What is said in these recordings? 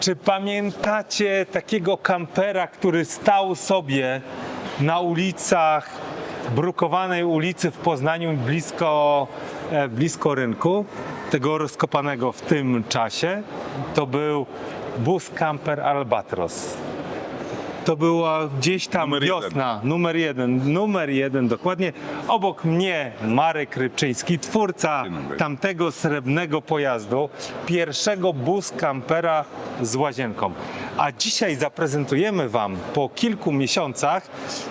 Czy pamiętacie takiego kampera, który stał sobie na ulicach, brukowanej ulicy w Poznaniu blisko, e, blisko rynku, tego rozkopanego w tym czasie? To był bus camper Albatros. To była gdzieś tam Numer jeden. wiosna, numer jeden, numer jeden dokładnie. Obok mnie Marek Rybczyński, twórca tamtego srebrnego pojazdu, pierwszego bus kampera z łazienką. A dzisiaj zaprezentujemy Wam po kilku miesiącach,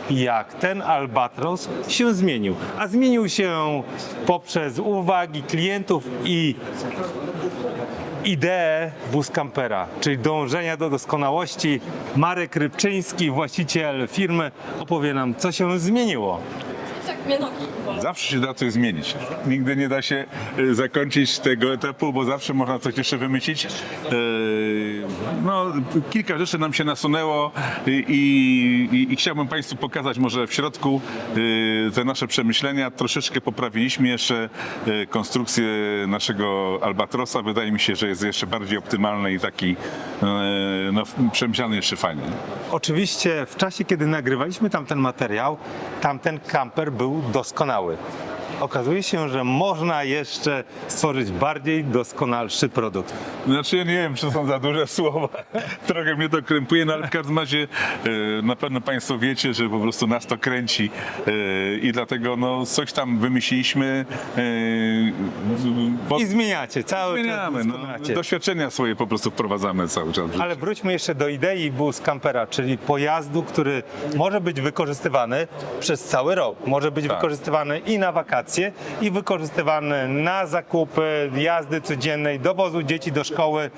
jak ten Albatros się zmienił. A zmienił się poprzez uwagi klientów i ideę bus campera, czyli dążenia do doskonałości. Marek Rybczyński, właściciel firmy, opowie nam, co się zmieniło. Zawsze się da coś zmienić. Nigdy nie da się e, zakończyć tego etapu, bo zawsze można coś jeszcze wymyślić. No, kilka rzeczy nam się nasunęło i, i, i chciałbym Państwu pokazać może w środku e, te nasze przemyślenia. Troszeczkę poprawiliśmy jeszcze e, konstrukcję naszego Albatrosa. Wydaje mi się, że jest jeszcze bardziej optymalny i taki e, no, przemyślany jeszcze fajnie. Oczywiście w czasie, kiedy nagrywaliśmy tamten materiał, tamten kamper był doskonały. Okazuje się, że można jeszcze stworzyć bardziej doskonalszy produkt. Znaczy ja nie wiem, czy są za duże słowa. Trochę mnie to krępuje, no ale w każdym razie e, na pewno Państwo wiecie, że po prostu nas to kręci e, i dlatego no, coś tam wymyśliliśmy. e, bo I zmieniacie, cały zmieniamy, czas no, doświadczenia swoje po prostu wprowadzamy cały czas. Ale wróćmy jeszcze do idei bus campera, czyli pojazdu, który może być wykorzystywany przez cały rok. Może być Tak. wykorzystywany i na wakacje, i wykorzystywany na zakupy, jazdy codziennej, dowozu dzieci do szkoły.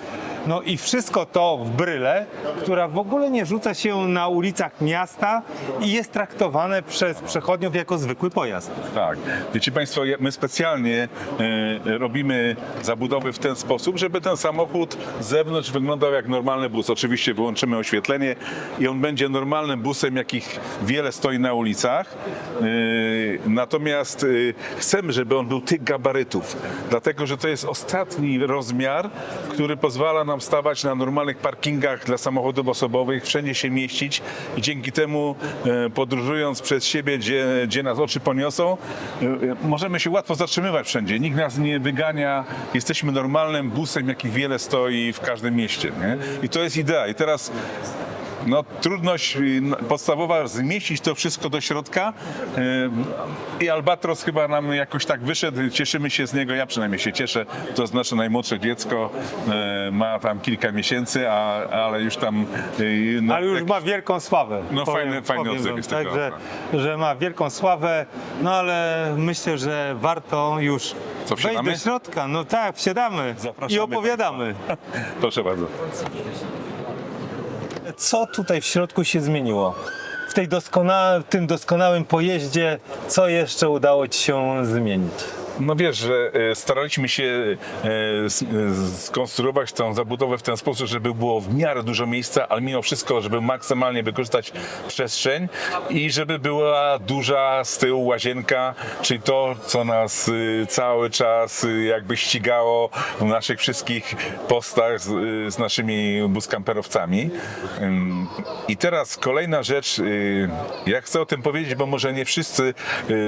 No i wszystko to w bryle, która w ogóle nie rzuca się na ulicach miasta i jest traktowane przez przechodniów jako zwykły pojazd. Tak. Wiecie Państwo, my specjalnie e, robimy zabudowy w ten sposób, żeby ten samochód z zewnątrz wyglądał jak normalny bus. Oczywiście wyłączymy oświetlenie i on będzie normalnym busem, jakich wiele stoi na ulicach. E, natomiast e, chcemy, żeby on był tych gabarytów, dlatego że to jest ostatni rozmiar, który pozwala nam stawać na normalnych parkingach dla samochodów osobowych, wszędzie się mieścić i dzięki temu e, podróżując przez siebie, gdzie, gdzie nas oczy poniosą, e, możemy się łatwo zatrzymywać wszędzie. Nikt nas nie wygania, jesteśmy normalnym busem, jakich wiele stoi w każdym mieście. Nie? I to jest idea. I teraz no, trudność y, podstawowa zmieścić to wszystko do środka y, i Albatros chyba nam jakoś tak wyszedł, cieszymy się z niego, ja przynajmniej się cieszę, to jest nasze najmłodsze dziecko, y, ma tam kilka miesięcy, a, ale już tam no, Ale już ma wielką sławę. No, fajny- fajny powiem odzew jest tak, tego, że, że ma wielką sławę, no ale myślę, że warto już Co, wejść do środka. No tak, wsiadamy Zapraszamy i opowiadamy. Proszę bardzo. Co tutaj w środku się zmieniło? W, tej doskona, w tym doskonałym pojeździe, co jeszcze udało Ci się zmienić? No wiesz, że e, staraliśmy się e, e, skonstruować tę zabudowę w ten sposób, żeby było w miarę dużo miejsca, ale mimo wszystko, żeby maksymalnie wykorzystać przestrzeń i żeby była duża z tyłu łazienka, czyli to, co nas cały czas jakby ścigało w naszych wszystkich postach z, z naszymi buskamperowcami. I teraz kolejna rzecz, ja chcę o tym powiedzieć, bo może nie wszyscy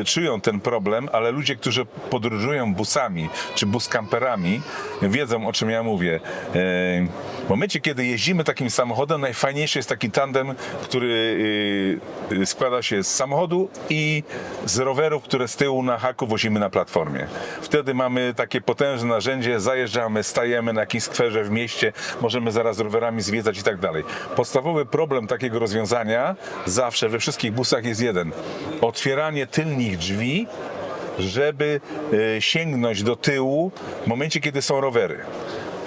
czują ten problem, ale ludzie, którzy podróżują busami czy buskamperami, wiedzą o czym ja mówię. Y, W momencie, kiedy jeździmy takim samochodem, najfajniejszy jest taki tandem, który y, y, składa się z samochodu i z rowerów, które z tyłu na haku wozimy na platformie. Wtedy mamy takie potężne narzędzie, zajeżdżamy, stajemy na jakimś skwerze w mieście, możemy zaraz rowerami zwiedzać i tak dalej. Podstawowy problem takiego rozwiązania zawsze we wszystkich busach jest jeden. Otwieranie tylnych drzwi żeby e, sięgnąć do tyłu w momencie, kiedy są rowery.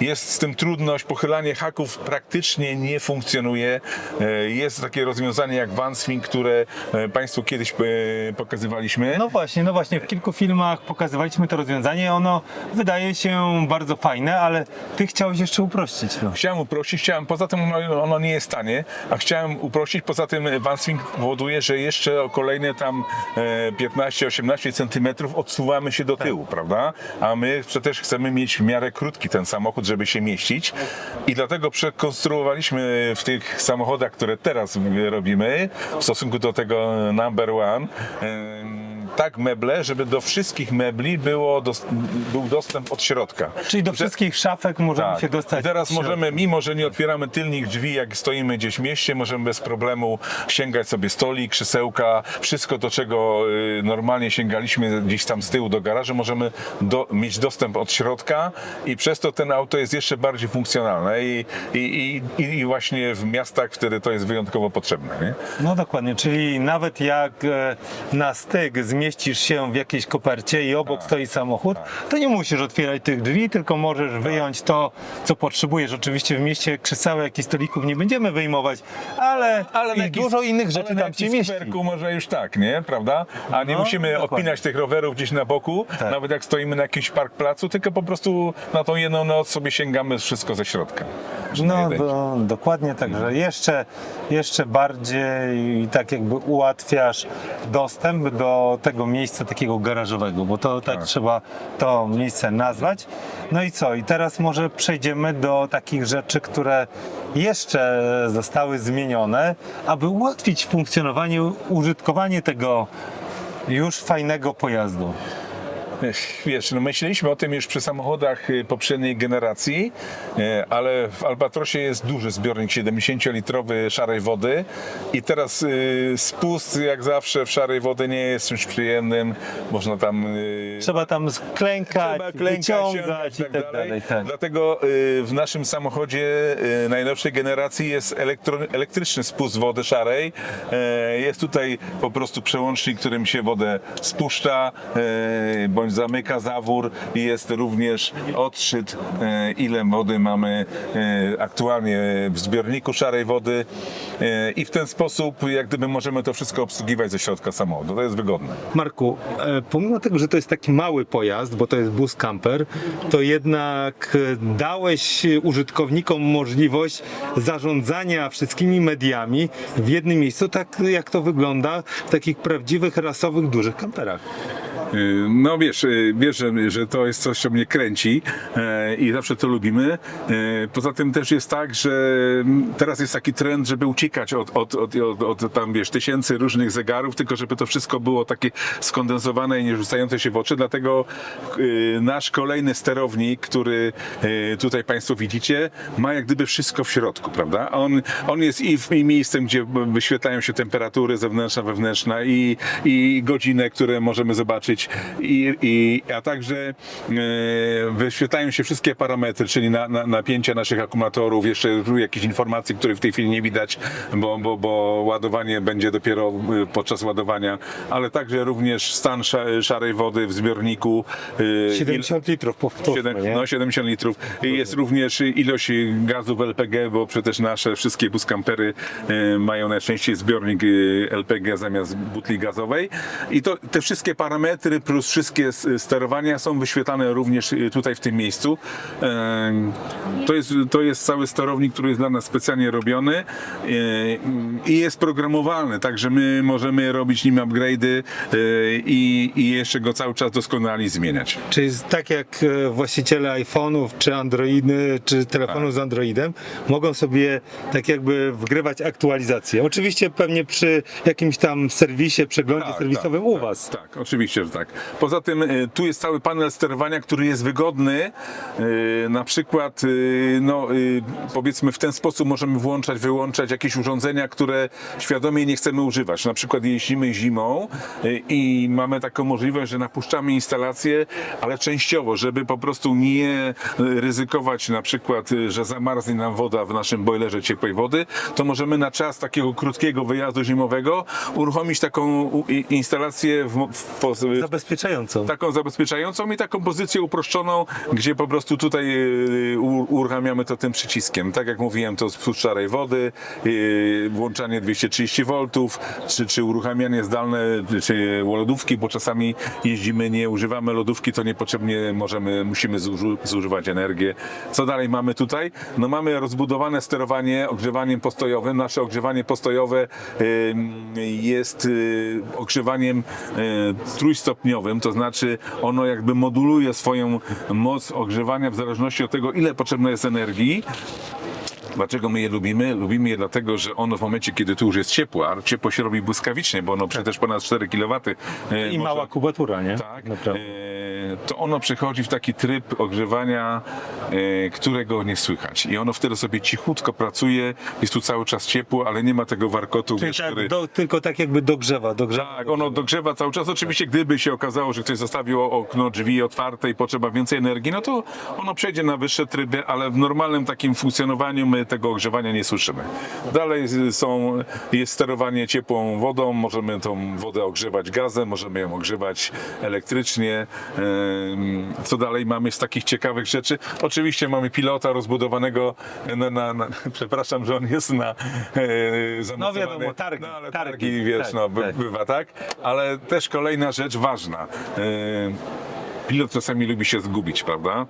Jest z tym trudność, pochylanie haków praktycznie nie funkcjonuje. E, Jest takie rozwiązanie jak Vanswing, które e, Państwu kiedyś e, pokazywaliśmy. No właśnie, no właśnie, w kilku filmach pokazywaliśmy to rozwiązanie. Ono wydaje się bardzo fajne, ale Ty chciałeś jeszcze uprościć to. Chciałem uprościć, chciałem, poza tym ono, nie jest tanie, a chciałem uprościć, poza tym Vanswing powoduje, że jeszcze o kolejne tam e, 15-18 centymetrów odsuwamy się do tyłu, prawda? A my przecież chcemy mieć w miarę krótki ten samochód, żeby się mieścić. I dlatego przekonstruowaliśmy w tych samochodach, które teraz robimy, w stosunku do tego number one, tak meble, żeby do wszystkich mebli było dos- był dostęp od środka. Czyli do wszystkich szafek możemy tak. się dostać. I teraz możemy, mimo że nie otwieramy tylnych drzwi, jak stoimy gdzieś w mieście, możemy bez problemu sięgać sobie stolik, krzesełka, wszystko do czego y, normalnie sięgaliśmy gdzieś tam z tyłu do garażu, możemy do, mieć dostęp od środka i przez to ten auto jest jeszcze bardziej funkcjonalne i, i, i, i właśnie w miastach wtedy to jest wyjątkowo potrzebne. Nie? No dokładnie, czyli nawet jak e, na styk zmieścisz się w jakiejś kopercie i Tak. obok stoi samochód, to nie musisz otwierać tych drzwi, tylko możesz Tak. wyjąć to, co potrzebujesz. Oczywiście w mieście krzesełek i stolików nie będziemy wyjmować, ale, i jakiś- dużo innych rzeczy ale tam się mieści. skwerku może już tak, nie? Prawda? A nie No, musimy dokładnie. odpinać tych rowerów gdzieś na boku, Tak. nawet jak stoimy na jakimś park placu, tylko po prostu na tą jedną noc sobie sięgamy wszystko ze środka. Że No do, dokładnie, także jeszcze, jeszcze bardziej tak jakby ułatwiasz dostęp do tego miejsca takiego garażowego, bo to tak, Tak. trzeba to miejsce nazwać. No i co? I teraz może przejdziemy do takich rzeczy, które jeszcze zostały zmienione, aby ułatwić funkcjonowanie, użytkowanie tego już fajnego pojazdu. Wiesz, no myśleliśmy o tym już przy samochodach y, poprzedniej generacji, e, ale w Albatrosie jest duży zbiornik 70-litrowy szarej wody i teraz y, spust jak zawsze w szarej wody nie jest czymś przyjemnym. Można tam y, Trzeba tam klękać, Trzeba klękać, wyciągać i sięgać tak dalej. Tak. Dlatego y, w naszym samochodzie y, najnowszej generacji jest elektro, elektryczny spust wody szarej. Jest tutaj po prostu przełącznik, którym się wodę spuszcza e, zamyka zawór i jest również odszyt, e, ile wody mamy e, aktualnie w zbiorniku szarej wody E, i w ten sposób jak gdyby możemy to wszystko obsługiwać ze środka samochodu. To jest wygodne. Marku, pomimo tego, że to jest taki mały pojazd, bo to jest bus camper, to jednak dałeś użytkownikom możliwość zarządzania wszystkimi mediami w jednym miejscu, tak jak to wygląda w takich prawdziwych, rasowych, dużych kamperach. Y, No wiesz, y, wiesz, że, że to jest coś, co mnie kręci e, i zawsze to lubimy. Poza tym też jest tak, że mm, teraz jest taki trend, żeby uciekać od, od, od, od, od tam wiesz, tysięcy różnych zegarów, tylko żeby to wszystko było takie skondensowane i nie rzucające się w oczy. Dlatego y, nasz kolejny sterownik, który y, tutaj Państwo widzicie, ma jak gdyby wszystko w środku, prawda? On, on jest i, w, i miejscem, gdzie wyświetlają się temperatury zewnętrzna, wewnętrzna i, i godzinę, które możemy zobaczyć, i, i, a także e, wyświetlają się wszystkie parametry, czyli na, na, napięcie naszych akumulatorów, jeszcze jakieś informacje, których w tej chwili nie widać, bo, bo, bo ładowanie będzie dopiero e, podczas ładowania, ale także również stan sza, szarej wody w zbiorniku. e, 70 litrów, powtórzmy, Siedem- nie? no 70 litrów. Jest również ilość gazów LPG, bo przecież nasze wszystkie buskampery e, mają najczęściej zbiornik e, LPG zamiast butli gazowej. I to, te wszystkie parametry plus wszystkie sterowania są wyświetlane również e, tutaj w tym miejscu. To jest, to jest cały sterownik, który jest dla nas specjalnie robiony e, i jest programowalny, także my możemy robić nim upgrade'y e, i, i jeszcze go cały czas doskonale zmieniać. Czyli tak jak e, właściciele iPhone'ów, czy Androidy, czy telefonów z Androidem, mogą sobie tak jakby wgrywać aktualizacje. Oczywiście pewnie przy jakimś tam serwisie, przeglądzie serwisowym u tak, Was. Tak, oczywiście, że tak. Poza tym y, tu jest cały panel sterowania, który jest wygodny. Y, Na przykład, y, no, powiedzmy w ten sposób możemy włączać, wyłączać jakieś urządzenia, które świadomie nie chcemy używać. Na przykład jeździmy zimą i mamy taką możliwość, że napuszczamy instalację, ale częściowo, żeby po prostu nie ryzykować na przykład, że zamarznie nam woda w naszym bojlerze ciepłej wody, to możemy na czas takiego krótkiego wyjazdu zimowego uruchomić taką instalację w, w, pos- Zabezpieczającą. taką zabezpieczającą i taką pozycję uproszczoną, gdzie po prostu tutaj y, uruchamiamy to tym przyciskiem. Tak jak mówiłem, to spust szarej wody, y, włączanie 230 V, czy, czy uruchamianie zdalne, czy lodówki, bo czasami jeździmy, nie używamy lodówki, to niepotrzebnie możemy, musimy zuży, zużywać energię. Co dalej mamy tutaj? No mamy rozbudowane sterowanie ogrzewaniem postojowym. Nasze ogrzewanie postojowe jest y, ogrzewaniem trójstopniowym stopniowym, to znaczy ono jakby moduluje swoją moc ogrzewania w zależności od tego, ile potrzebne jest energii. Dlaczego my je lubimy? Lubimy je dlatego, że ono w momencie, kiedy tu już jest ciepło, a ciepło się robi błyskawicznie, bo ono przecież ponad 4 kW. I mała kubatura, nie? Tak, Naprawdę. E, to ono przechodzi w taki tryb ogrzewania, e, którego nie słychać. I ono wtedy sobie cichutko pracuje, jest tu cały czas ciepło, ale nie ma tego warkotu, Czyli wiesz, tak, który... do, tylko tak jakby dogrzewa, dogrzewa. Tak, ono dogrzewa cały czas. Oczywiście, gdyby się okazało, że ktoś zostawił okno, drzwi otwarte i potrzeba więcej energii, no to ono przejdzie na wyższe tryby, ale w normalnym takim funkcjonowaniu my tego ogrzewania nie słyszymy. Dalej są, jest sterowanie ciepłą wodą, możemy tą wodę ogrzewać gazem, możemy ją ogrzewać elektrycznie. Co dalej mamy z takich ciekawych rzeczy? Oczywiście mamy pilota rozbudowanego na, na, na przepraszam, że on jest na e, zamocowany. wiadomo, targi, No, ale targi, targi, wiesz, tak, no, by, tak. bywa tak. Ale też kolejna rzecz ważna. E, Pilot czasami lubi się zgubić, prawda?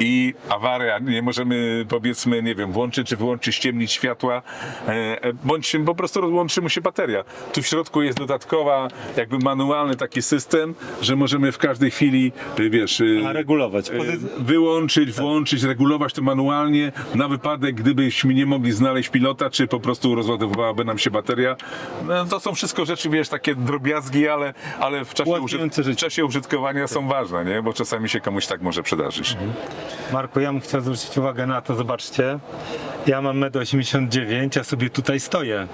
I awaria, nie możemy powiedzmy, nie wiem, włączyć czy wyłączyć, ściemnić światła, e, e, bądź po prostu rozłączy mu się bateria. Tu w środku jest dodatkowa, jakby manualny taki system, że możemy w każdej chwili, e, wiesz, A regulować. wyłączyć, włączyć, regulować to manualnie na wypadek, gdybyśmy nie mogli znaleźć pilota, czy po prostu rozładowywałaby nam się bateria. No, to są wszystko rzeczy, wiesz, takie drobiazgi, ale, ale w czasie, użyt- w czasie użytkowania są ważne, nie? Bo czasami się komuś tak może przydarzyć. Marku, ja bym chciał zwrócić uwagę na to, zobaczcie. Ja mam 1,89 m, a sobie tutaj stoję.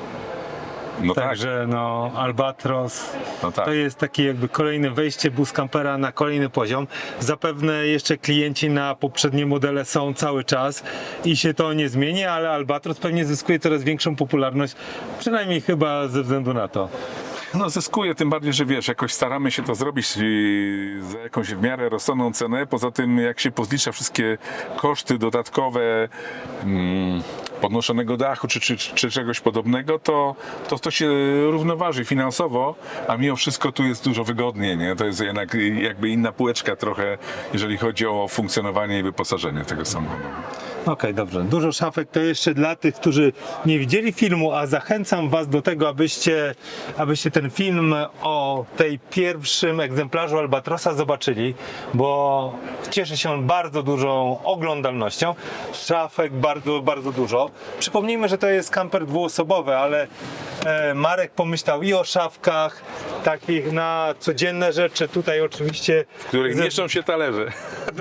No tak, Także no, Albatros No tak. to jest takie jakby kolejne wejście bus campera na kolejny poziom. Zapewne jeszcze klienci na poprzednie modele są cały czas i się to nie zmieni, ale Albatros pewnie zyskuje coraz większą popularność, przynajmniej chyba ze względu na to. No zyskuje, tym bardziej, że wiesz, jakoś staramy się to zrobić za jakąś w miarę rozsądną cenę. Poza tym, jak się pozlicza wszystkie koszty dodatkowe mm, podnoszonego dachu czy, czy, czy czegoś podobnego, to, to to się równoważy finansowo, a mimo wszystko tu jest dużo wygodniej, nie? To jest jednak jakby inna półeczka trochę, jeżeli chodzi o funkcjonowanie i wyposażenie tego samochodu. Okej, dobrze. Dużo szafek to jeszcze dla tych, którzy nie widzieli filmu, a zachęcam Was do tego, abyście, abyście ten film o tej pierwszym egzemplarzu Albatrosa zobaczyli, bo cieszy się on bardzo dużą oglądalnością. Szafek bardzo, bardzo dużo. Przypomnijmy, że to jest kamper dwuosobowy, ale e, Marek pomyślał i o szafkach takich na codzienne rzeczy. Tutaj oczywiście W których mieszczą się talerze.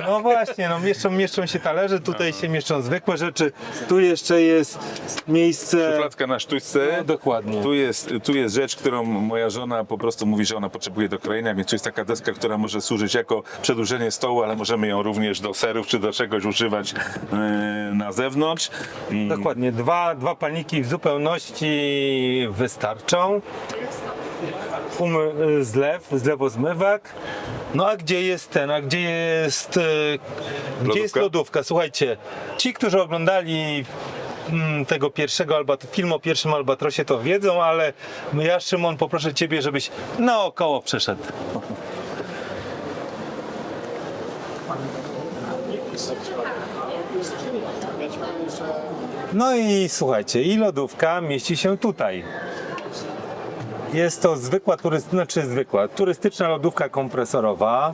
no właśnie, no mieszczą, mieszczą się talerze, tutaj się mieszczą zwykłe rzeczy, tu jeszcze jest miejsce... Szufladka na sztućce. No, dokładnie. Tu jest, tu jest rzecz, którą moja żona po prostu mówi, że ona potrzebuje do krojenia, więc tu jest taka deska, która może służyć jako przedłużenie stołu, ale możemy ją również do serów czy do czegoś używać e, na zewnątrz. Mm, Dokładnie, dwa, dwa palniki w zupełności wystarczą. Umy, y, zlew, zlewozmywak. No a gdzie jest ten, a gdzie jest, y, gdzie jest Lodówka? lodówka? Słuchajcie, ci, którzy oglądali mm, tego pierwszego albat- film o pierwszym Albatrosie to wiedzą, ale ja Szymon poproszę Ciebie, żebyś naokoło przeszedł. No i słuchajcie, i lodówka mieści się tutaj. Jest to zwykła, turyst... znaczy zwykła, turystyczna lodówka kompresorowa,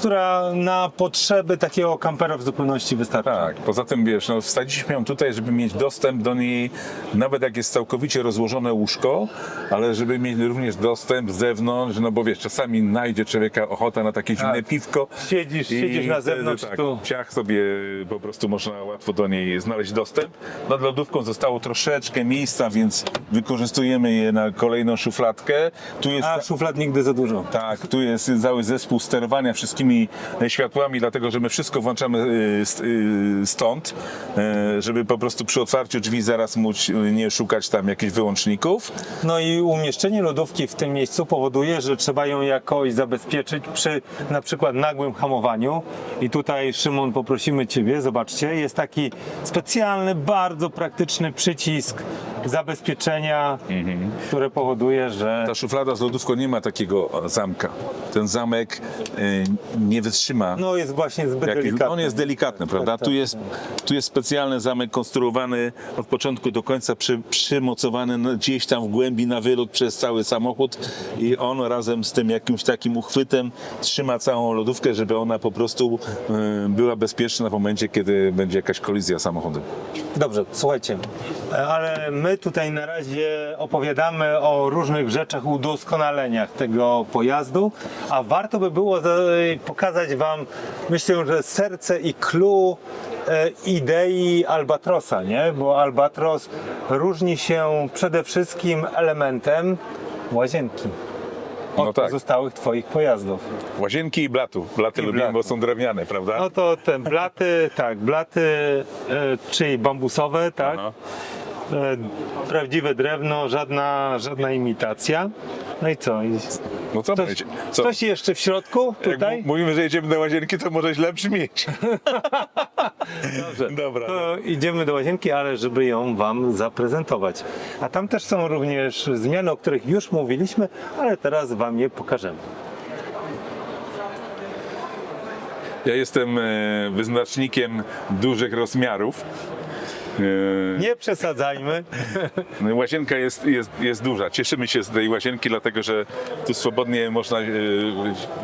która na potrzeby takiego kampera w zupełności wystarcza. Tak, poza tym wiesz, no, wstadziliśmy ją tutaj, żeby mieć dostęp do niej, nawet jak jest całkowicie rozłożone łóżko, ale żeby mieć również dostęp z zewnątrz, no bo wiesz, czasami najdzie człowieka ochota na takie zimne piwko. Siedzisz, siedzisz na zewnątrz tak, tu. ciach sobie po prostu można łatwo do niej znaleźć dostęp. Nad lodówką zostało troszeczkę miejsca, więc wykorzystujemy je na kolejną szufladkę. Tu jest A szuflad nigdy za dużo. tak, tu jest cały zespół sterowania wszystkimi światłami, dlatego że my wszystko włączamy st- y, stąd, żeby po prostu przy otwarciu drzwi zaraz móc nie szukać tam jakichś wyłączników. No i umieszczenie lodówki w tym miejscu powoduje, że trzeba ją jakoś zabezpieczyć przy na przykład nagłym hamowaniu. I tutaj Szymon poprosimy Ciebie, zobaczcie, jest taki specjalny, bardzo praktyczny przycisk zabezpieczenia, które powoduje, że Ta szuflada z lodówką nie ma takiego zamka. Ten zamek nie wytrzyma. No jest właśnie zbyt Jaki- delikatny. on jest delikatny, prawda? tak, Tu jest, tu jest specjalny zamek konstruowany od początku do końca, przy, przymocowany gdzieś tam w głębi na wylot przez cały samochód i on razem z tym jakimś takim uchwytem trzyma całą lodówkę, żeby ona po prostu y, była bezpieczna w momencie, kiedy będzie jakaś kolizja samochodu. Dobrze, słuchajcie, ale my tutaj na razie opowiadamy o różnych rzeczach, udoskonaleniach tego pojazdu, a warto by było pokazać Wam, myślę, że serce i clue e, idei Albatrosa, nie? Bo Albatros różni się przede wszystkim elementem łazienki od No tak. pozostałych Twoich pojazdów. Łazienki i blatu. Blaty I lubimy, blatu. bo są drewniane, prawda? No to te blaty, tak, blaty, e, czyli bambusowe, tak? Aha. E, prawdziwe drewno, żadna, żadna imitacja. No i co? No co, coś, co? coś jeszcze w środku Jak tutaj? mu- mówimy, że jedziemy do łazienki, to może źle brzmieć. Dobrze. Dobra. To idziemy do łazienki, ale żeby ją Wam zaprezentować. A tam też są również zmiany, o których już mówiliśmy, ale teraz Wam je pokażemy. Ja jestem e, wyznacznikiem dużych rozmiarów. Nie przesadzajmy. No, Łazienka jest, jest, jest duża. Cieszymy się z tej łazienki, dlatego że tu swobodnie można e,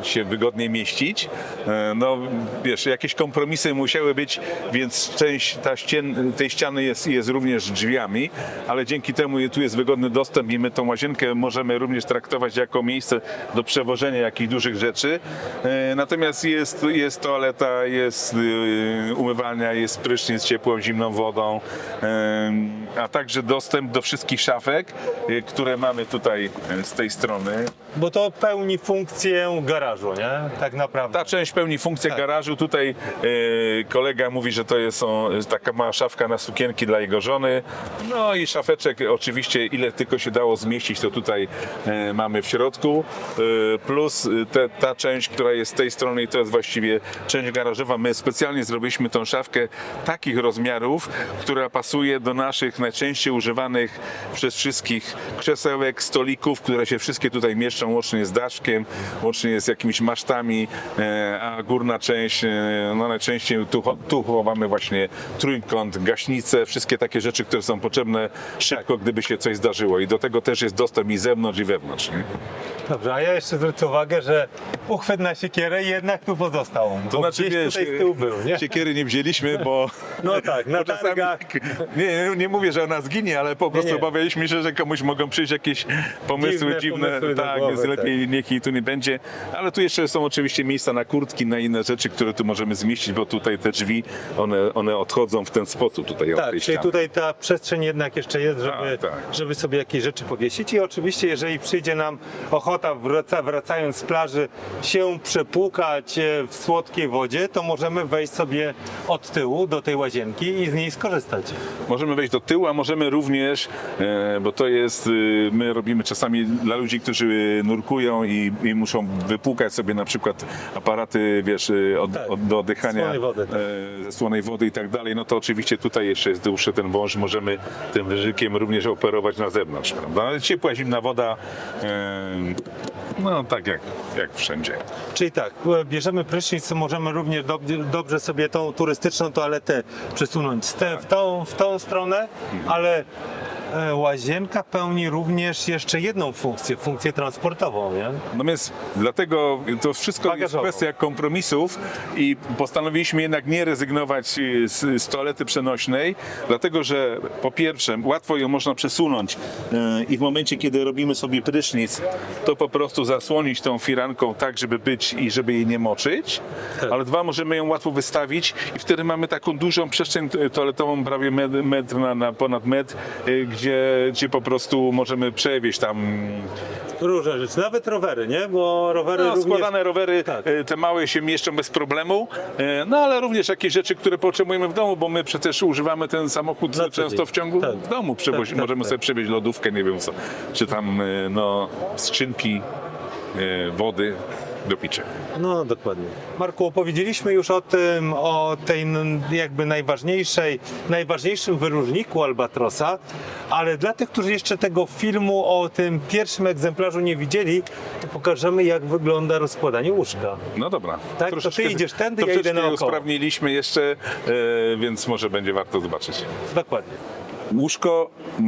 się wygodnie mieścić. E, No wiesz, jakieś kompromisy musiały być, więc część ta ścian, tej ściany jest, jest również drzwiami, ale dzięki temu tu jest wygodny dostęp i my tą łazienkę możemy również traktować jako miejsce do przewożenia jakichś dużych rzeczy. E, Natomiast jest, jest toaleta, jest umywalnia, jest prysznic z ciepłą, zimną wodą, a także dostęp do wszystkich szafek, e, które mamy tutaj e, z tej strony. Bo to pełni funkcję garażu, nie? Tak naprawdę. Ta część pełni funkcję garażu. Tutaj e, kolega mówi, że to jest taka mała szafka na sukienki dla jego żony. No i szafeczek oczywiście ile tylko się dało zmieścić, to tutaj mamy w środku. Plus te, ta część, która jest z tej strony i to jest właściwie część garażowa. My specjalnie zrobiliśmy tą szafkę takich rozmiarów, która pasuje do naszych najczęściej używanych przez wszystkich krzesełek, stolików, które się wszystkie tutaj mieszczą łącznie z daszkiem, łącznie z jakimiś masztami, e, a górna część, e, no najczęściej tu, tu chowamy właśnie trójkąt, gaśnicę, wszystkie takie rzeczy, które są potrzebne szybko, gdyby się coś zdarzyło. I do tego też jest dostęp i zewnątrz, i wewnątrz. Nie? Dobrze, a ja jeszcze zwrócę uwagę, że uchwyt na siekierę jednak tu pozostał. To znaczy, wiesz, tutaj z tyłu był, nie? siekiery nie wzięliśmy, bo... No tak, na targach. Nie, nie, nie mówię, że ona zginie, ale po prostu nie. obawialiśmy się, że komuś mogą przyjść jakieś pomysły Dziwne dziwne, pomysły tak, głowy, więc lepiej niech jej tu nie będzie. Ale tu jeszcze są oczywiście miejsca na kurtki, na inne rzeczy, które tu możemy zmieścić, bo tutaj te drzwi, one, one odchodzą w ten sposób tutaj od Tak, tej czyli tutaj ta przestrzeń jednak jeszcze jest, żeby, Tak, tak. żeby sobie jakieś rzeczy powiesić i oczywiście jeżeli przyjdzie nam ochota wraca, wracając z plaży się przepłukać e, w słodkiej wodzie, to możemy wejść sobie od tyłu do tej łazienki i z niej skorzystać. Możemy wejść do tyłu, a możemy również, e, bo to jest, e, my robimy czasami dla ludzi, którzy nurkują i, i muszą wypłukać sobie na przykład aparaty, wiesz, e, od, Tak. od, do oddychania Słonej wody, tak. ze słonej wody i tak dalej, no to oczywiście tutaj jeszcze jest dłuższy ten wąż, możemy tym wyżykiem również operować na zewnątrz, prawda? Ale Ciepła, zimna woda, no tak jak, jak wszędzie. Czyli tak, e, bierzemy prysznic, możemy również dob- dobrze sobie tą turystyczną toaletę przesunąć z te, w, tą, w tą stronę, ale e, łazienka pełni również jeszcze jedną funkcję, funkcję transportową, nie? No więc dlatego to wszystko jest Bagażową. kwestia kompromisów i postanowiliśmy jednak nie rezygnować y, z, z toalety przenośnej, dlatego że po pierwsze łatwo ją można przesunąć i w momencie, kiedy robimy sobie prysznic, to po prostu zasłonić tą firanką tak, żeby być i żeby jej nie moczyć, Tak. ale dwa, możemy ją łatwo wystawić i wtedy mamy taką dużą przestrzeń toaletową, prawie metr, na, na ponad metr, y, gdzie, gdzie po prostu możemy przewieźć tam Różne rzeczy, nawet rowery, nie? Bo rowery no, również... składane rowery, Tak. e, te małe się mieszczą bez problemu, e, no ale również jakieś rzeczy, które potrzebujemy w domu, bo my przecież używamy ten samochód Na często w ciągu Tak. w domu Tak, tak, możemy tak. sobie przewieźć lodówkę, nie wiem co, czy tam no, skrzynki, wody, do picia. No, dokładnie. Marku, opowiedzieliśmy już o tym, o tej jakby najważniejszej, najważniejszym wyróżniku Albatrosa, ale dla tych, którzy jeszcze tego filmu o tym pierwszym egzemplarzu nie widzieli, to pokażemy, jak wygląda rozkładanie łóżka. No dobra. Tak, to ty idziesz tędy, ja idę naokoło. usprawniliśmy jeszcze, e, więc może będzie warto zobaczyć. Dokładnie. Łóżko y,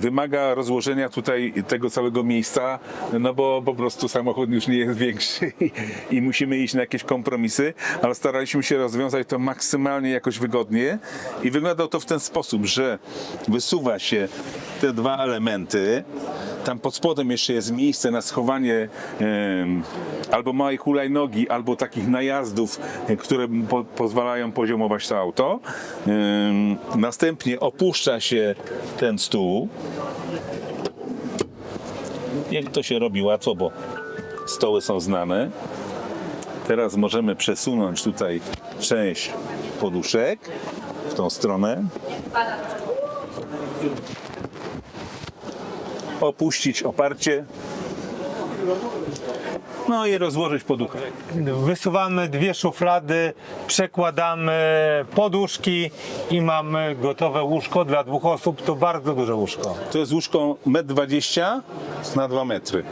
wymaga rozłożenia tutaj tego całego miejsca, no bo po prostu samochód już nie jest większy i, i musimy iść na jakieś kompromisy, ale staraliśmy się rozwiązać to maksymalnie jakoś wygodnie i wygląda to w ten sposób, że wysuwa się te dwa elementy, tam pod spodem jeszcze jest miejsce na schowanie albo małej hulajnogi, albo takich najazdów, e, które po, pozwalają poziomować to auto. Następnie opuszcza się ten stół. Jak to się robi łatwo, bo stoły są znane. Teraz możemy przesunąć tutaj część poduszek w tą stronę. Opuścić oparcie. No i rozłożyć poduchę. Wysuwamy dwie szuflady, przekładamy poduszki i mamy gotowe łóżko dla dwóch osób. To bardzo duże łóżko. To jest łóżko 1,20 m na 2 metry.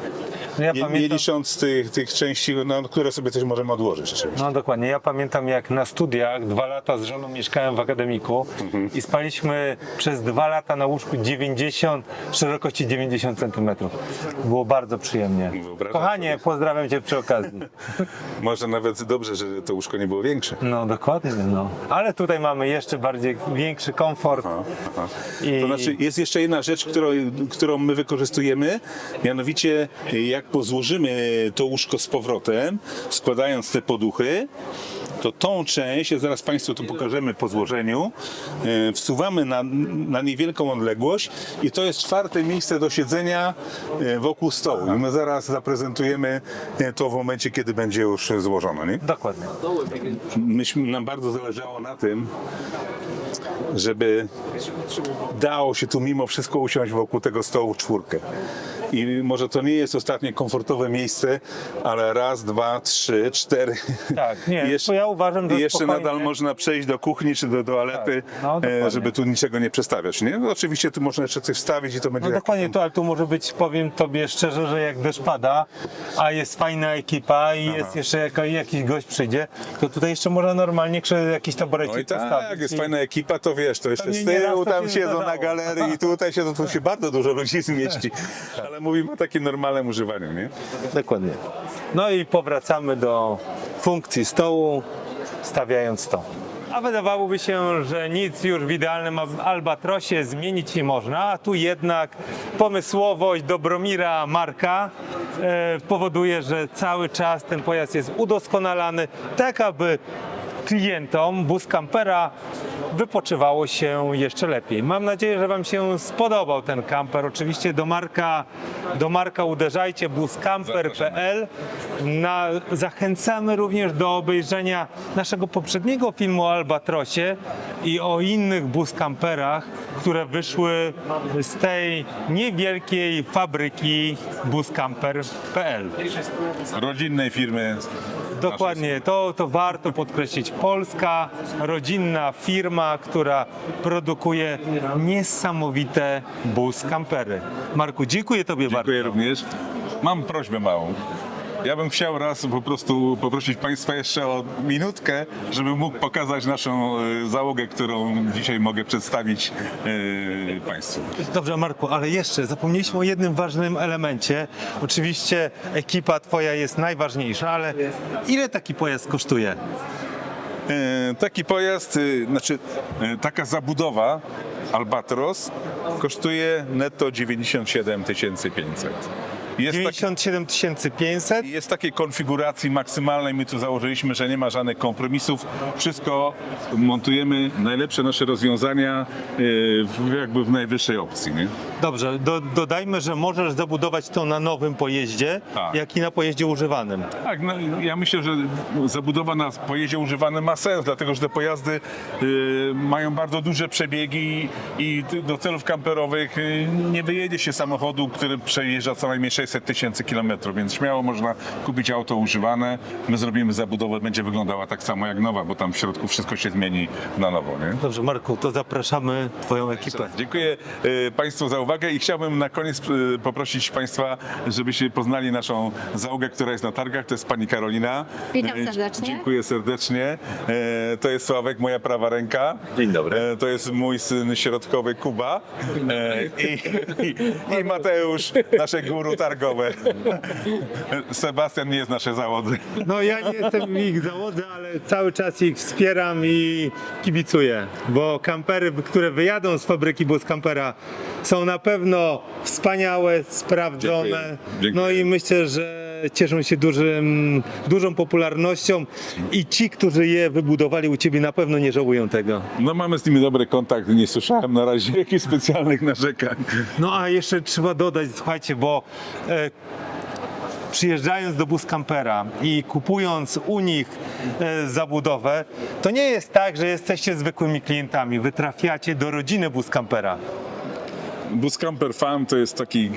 No Ja Nie, nie pamiętam, licząc tych, tych części, no, które sobie coś możemy odłożyć. oczywiście. no dokładnie, ja pamiętam jak na studiach dwa lata z żoną mieszkałem w akademiku Mhm. i spaliśmy przez dwa lata na łóżku 90, szerokości 90 cm. Było bardzo przyjemnie. Wyobrażam Kochanie, sobie. pozdrawiam Cię przy okazji. Może nawet dobrze, że to łóżko nie było większe. No dokładnie, no. Ale tutaj mamy jeszcze bardziej większy komfort. Aha, aha. I- To znaczy, jest jeszcze jedna rzecz, którą, którą my wykorzystujemy, mianowicie jak pozłożymy to łóżko z powrotem, składając te poduchy, to tą część, ja zaraz Państwu to pokażemy po złożeniu, e, wsuwamy na, na niewielką odległość i to jest czwarte miejsce do siedzenia e, wokół stołu. I my zaraz zaprezentujemy e, to w momencie, kiedy będzie już złożone. Nie? Dokładnie. Myśmy, nam bardzo zależało na tym, żeby dało się tu mimo wszystko usiąść wokół tego stołu czwórkę. I może to nie jest ostatnie komfortowe miejsce, ale raz, dwa, trzy, cztery. Tak, nie, jeszcze, to ja uważam, że i jeszcze spokojnie- nadal można przejść do kuchni czy do toalety, Tak, no, e, żeby tu niczego nie przestawiać. Nie? No, oczywiście tu można jeszcze coś wstawić i to będzie No dokładnie to, ale tu może być, powiem Tobie szczerze, że jak deszcz pada, a jest fajna ekipa i jest jeszcze jaka, jakiś gość przyjdzie, to tutaj jeszcze można normalnie jakiś taborecik No i tak, postawić. jak jest I- fajna ekipa, to wiesz, to jeszcze z tyłu tam siedzą na zdarzało. galerii i tutaj siedzą, tu się bardzo dużo ludzi zmieści. Ale mówimy o takim normalnym używaniu, nie? Dokładnie. No i powracamy do funkcji stołu, stawiając to. A wydawałoby się, że nic już w idealnym Al- Albatrosie zmienić nie można, a tu jednak pomysłowość Dobromira Marka e, powoduje, że cały czas ten pojazd jest udoskonalany, tak aby klientom bus campera wypoczywało się jeszcze lepiej. Mam nadzieję, że Wam się spodobał ten kamper. Oczywiście do Marka, do Marka uderzajcie buscamper.pl. Na, zachęcamy również do obejrzenia naszego poprzedniego filmu o Albatrosie i o innych buscamperach, które wyszły z tej niewielkiej fabryki buscamper.pl. Rodzinnej firmy. Dokładnie, to, to warto podkreślić. Polska, rodzinna firma, która produkuje niesamowite bus campery. Marku, dziękuję Tobie Dziękuję bardzo. również. Mam prośbę małą. Ja bym chciał raz po prostu poprosić Państwa jeszcze o minutkę, żebym mógł pokazać naszą e, załogę, którą dzisiaj mogę przedstawić e, Państwu. Dobrze, Marku, ale jeszcze zapomnieliśmy o jednym ważnym elemencie. Oczywiście ekipa Twoja jest najważniejsza, ale ile taki pojazd kosztuje? E, Taki pojazd, e, znaczy e, taka zabudowa Albatros kosztuje netto 97 500. Jest taki 97 500. I Jest takiej konfiguracji maksymalnej, my tu założyliśmy, że nie ma żadnych kompromisów. Wszystko montujemy, najlepsze nasze rozwiązania jakby w najwyższej opcji. Nie? Dobrze, do, dodajmy, że możesz zabudować to na nowym pojeździe, Tak. jak i na pojeździe używanym. Tak, no, ja myślę, że zabudowa na pojeździe używanym ma sens, dlatego że te pojazdy yy, mają bardzo duże przebiegi i do celów kamperowych yy, nie wyjedzie się samochodu, który przejeżdża co najmniej 600 600 tysięcy kilometrów, więc śmiało można kupić auto używane. My zrobimy zabudowę, będzie wyglądała tak samo jak nowa, bo tam w środku wszystko się zmieni na nowo. Nie? Dobrze, Marku, to zapraszamy Twoją ekipę. Dziękuję e, Państwu za uwagę i chciałbym na koniec e, poprosić Państwa, żebyście poznali naszą załogę, która jest na targach. To jest Pani Karolina. Witam E, serdecznie. Dziękuję serdecznie. E, To jest Sławek, moja prawa ręka. Dzień dobry. To jest mój syn środkowy Kuba i, i, i Mateusz, nasze guru targowe. Sebastian nie jest nasze załodze. No ja nie jestem ich załodze, ale cały czas ich wspieram i kibicuję, bo kampery, które wyjadą z fabryki Bus Campera są na pewno wspaniałe, sprawdzone. Dziękuję. Dziękuję. No i myślę, że cieszą się dużym, dużą popularnością i ci, którzy je wybudowali u Ciebie na pewno nie żałują tego. No mamy z nimi dobry kontakt, nie słyszałem na razie jakichś specjalnych narzekań. No a jeszcze trzeba dodać, słuchajcie, bo e, przyjeżdżając do Bus Campera i kupując u nich e, zabudowę, to nie jest tak, że jesteście zwykłymi klientami. Wy trafiacie do rodziny Bus Campera. Bus Camper Fan to jest taki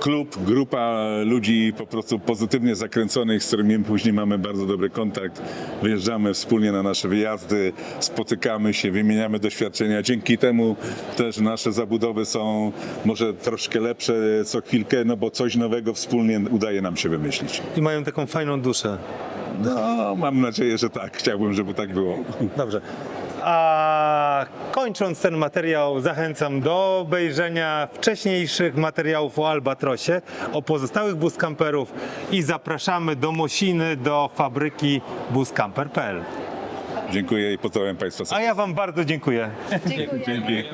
klub, grupa ludzi po prostu pozytywnie zakręconych, z którymi później mamy bardzo dobry kontakt. Wyjeżdżamy wspólnie na nasze wyjazdy, spotykamy się, wymieniamy doświadczenia. Dzięki temu też nasze zabudowy są może troszkę lepsze co chwilkę, no bo coś nowego wspólnie udaje nam się wymyślić. I mają taką fajną duszę. No, mam nadzieję, że tak. Chciałbym, żeby tak było. Dobrze. A kończąc ten materiał, zachęcam do obejrzenia wcześniejszych materiałów o Albatrosie, o pozostałych buskamperów i zapraszamy do Mosiny, do fabryki buscamper.pl. Dziękuję i pozdrawiam Państwa. A ja Wam bardzo dziękuję. Dziękuję. Dzięki.